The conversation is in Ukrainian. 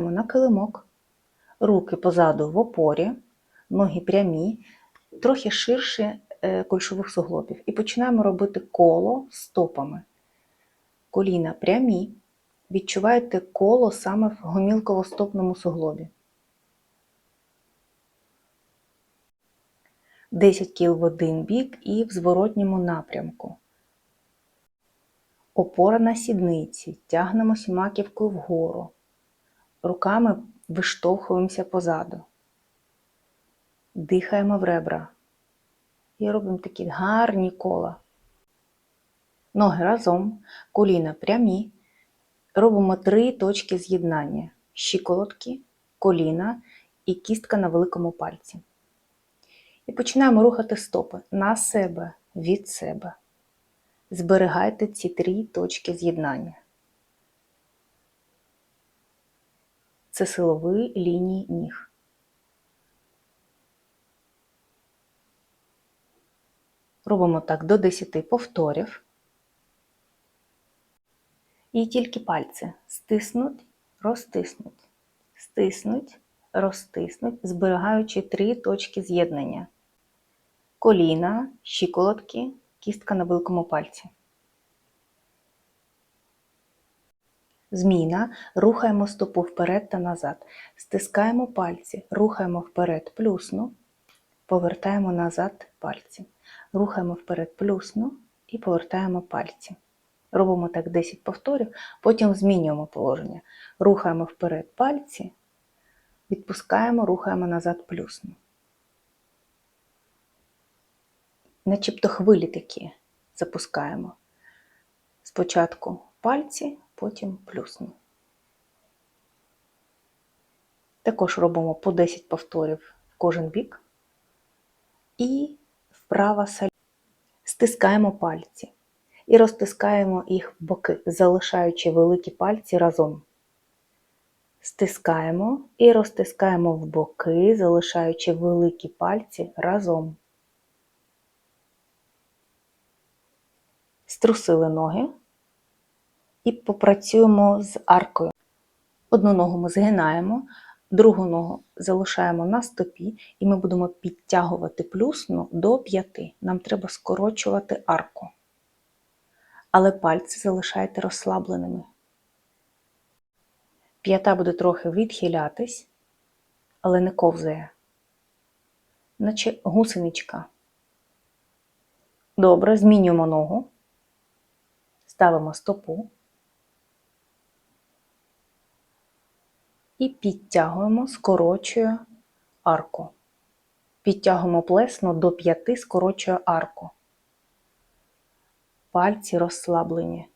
на килимок, руки позаду в опорі, ноги прямі, трохи ширше е, кульшових суглобів. І починаємо робити коло стопами. Коліна прямі. Відчуваєте коло саме в гомілково-стопному суглобі. 10 кіл в один бік і в зворотньому напрямку. Опора на сідниці. Тягнемося маківкою вгору. Руками виштовхуємося позаду. Дихаємо в ребра. І робимо такі гарні кола. Ноги разом, коліна прямі. Робимо три точки з'єднання: щиколотки, коліна і кістка на великому пальці. І починаємо рухати стопи на себе, від себе. Зберігайте ці три точки з'єднання. Це силові лінії ніг. Робимо так до 10 повторів. І тільки пальці стиснуть, розтиснуть, стиснуть, розтиснуть, зберігаючи три точки з'єднання. Коліна, щиколотки, кістка на великому пальці. Зміна. Рухаємо стопу вперед та назад. Стискаємо пальці, рухаємо вперед плюсну, повертаємо назад пальці. Рухаємо вперед плюсну і повертаємо пальці. Робимо так 10 повторів, потім змінюємо положення. Рухаємо вперед пальці, відпускаємо, рухаємо назад плюсну. Начебто хвилі такі запускаємо. Спочатку пальці, потім плюсну. Також робимо по 10 повторів кожен бік. І вправа саль. Стискаємо пальці і розтискаємо їх в боки, залишаючи великі пальці разом. Стискаємо і розтискаємо в боки, залишаючи великі пальці разом. Струсили ноги і попрацюємо з аркою. Одну ногу ми згинаємо, другу ногу залишаємо на стопі, і ми будемо підтягувати плюсну до п'яти. Нам треба скорочувати арку. Але пальці залишайте розслабленими. П'ята буде трохи відхилятись, але не ковзає, наче гусеничка. Добре, змінюємо ногу, ставимо стопу і підтягуємо, скорочує арку. Підтягуємо плесну до п'яти, скорочує арку. Пальці розслаблені.